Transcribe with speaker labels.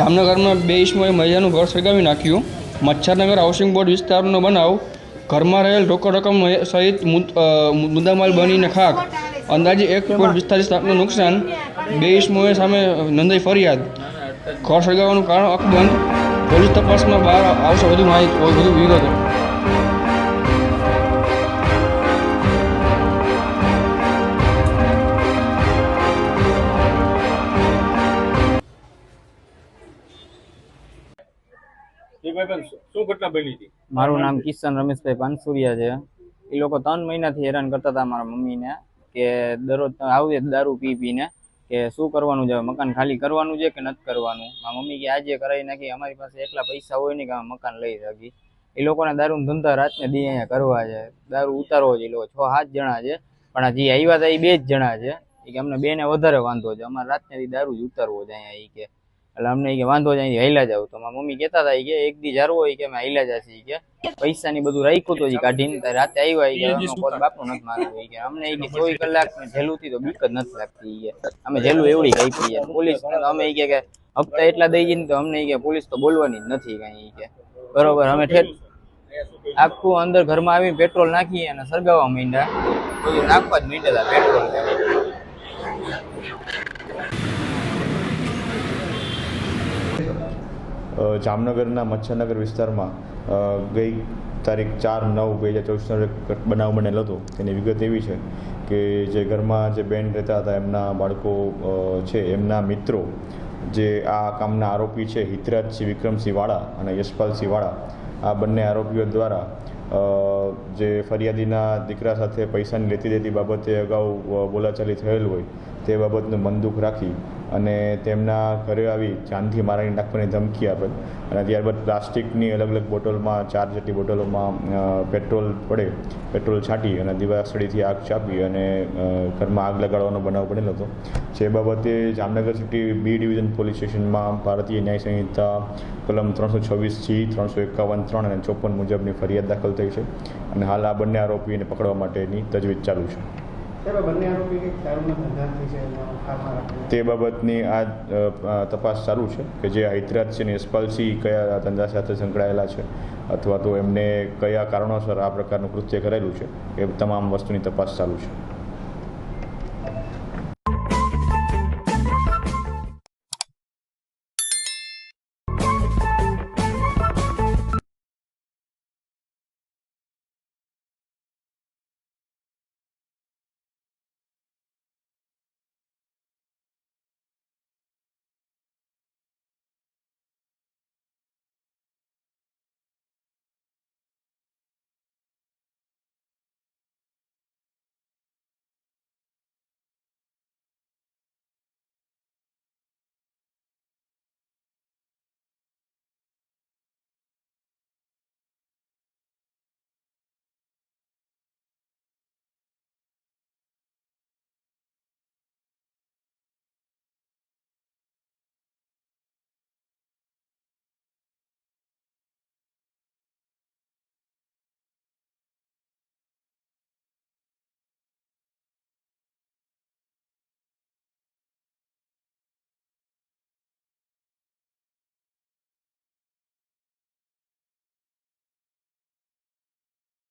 Speaker 1: જામનગરમાં બે ઇસમોએ મહિલાનું ઘર સળગાવી નાખ્યું. મચ્છરનગર હાઉસિંગ બોર્ડ વિસ્તારનો બનાવ. ઘરમાં રહેલ રોકડ રકમ સહિત મુદ્દામાલ બનીને ખાક. અંદાજે એક પોઈન્ટ પિસ્તાલીસ લાખનું નુકસાન. બે ઇસમોએ સામે નોંધાઈ ફરિયાદ. ઘર સળગાવવાનું કારણ અકબંધ. પોલીસ તપાસમાં બહાર આવશે વધુ માહિતી. વધુ વિગતો.
Speaker 2: મારું નામ કિશન રમેશભાઈ પાનસુરિયા છે. એ લોકો ત્રણ મહિનાથી હેરાન કરતા હતા મારા મમ્મીને કે દરરોજ આવે દારૂ પી પીને કે શું કરવાનું છે મકાન ખાલી કરવાનું છે કે નથી કરવાનું? મારા મમ્મી કે આજે કરાવી નાખી, અમારી પાસે એટલા પૈસા હોય નહીં કે અમે મકાન લઈ શકી એ લોકોને દારૂ ધંધા રાતને દી અહીંયા કરવા છે. દારૂ ઉતારવો છે, એ લોકો છ સાત જણા છે, પણ જે આવ્યા હતા એ બે જ જણા છે. કે અમને બેને વધારે વાંધો છે, અમારે રાતને દારૂ જ ઉતારવો છે અહીંયા એ કે. એટલે અમને કે વાંધો જ અહીંથી હાલ્યા જાવ. તો મારા મમ્મી કહેતા હતા કે એક દી જારવો હોય કે અમે હાલ્યા જશે કે. પૈસા ની બધું રાખ્યું તો કાઢીને રાતે આવ્યા કે કોઈ બાપનું નથી મારવું કે અમને કે ચોવીસ કલાક જેલું થી તો બીક જ નથી લાગતી કે. અમે જેલું એવડી કાપી પોલીસ અમે કે કે હપ્તા એટલા દઈ જઈને તો અમને કે પોલીસ તો બોલવાની જ નથી કઈ કે. બરોબર અમે ઠેઠ આખું અંદર ઘરમાં આવી પેટ્રોલ નાખી અને સળગાવવા માંડ્યા. બધું નાખવા જ માંડ્યા પેટ્રોલ
Speaker 3: જામનગરના મચ્છરનગર વિસ્તારમાં ગઈ તારીખ ચાર નવ બે હજાર ચોવીસનો બનાવ બનેલો હતો. તેની વિગત એવી છે કે જે ઘરમાં જે બેન રહેતા હતા, એમના બાળકો છે, એમના મિત્રો, જે આ કામના આરોપી છે, હિતરાજસિંહ વિક્રમસિંહ વાળા અને યશપાલસિંહ વાળા આ બંને આરોપીઓ દ્વારા જે ફરિયાદીના દીકરા સાથે પૈસાની લેતી દેતી બાબતે અગાઉ બોલાચાલી થયેલ હોય તે બાબતનું મનદુખ રાખી અને તેમના ઘરે આવી જાનથી મારાની નાખવાની ધમકી આપેલ અને ત્યારબાદ પ્લાસ્ટિકની અલગ અલગ બોટલમાં, ચાર જેટલી બોટલોમાં પેટ્રોલ પડે. પેટ્રોલ છાંટી અને દિવાસળીથી આગ ચાપી અને ઘરમાં આગ લગાડવાનો બનાવ બનેલો હતો. જે બાબતે Jamnagar city B division police સ્ટેશનમાં ભારતીય ન્યાય સંહિતા, કલમ ત્રણસો છવ્વીસ જી ત્રણસો એકાવન ત્રણ અને ચોપન મુજબની ફરિયાદ દાખલ થઈ છે. અને હાલ આ બંને આરોપીને પકડવા માટેની તજવીજ ચાલુ છે. તે બાબતની આ તપાસ ચાલુ છે કે જે હૈદરાજ છે યશપાલસિંહ કયા ધંધા સાથે સંકળાયેલા છે અથવા તો એમને કયા કારણોસર આ પ્રકારનું કૃત્ય કરેલું છે, એ તમામ વસ્તુની તપાસ ચાલુ છે.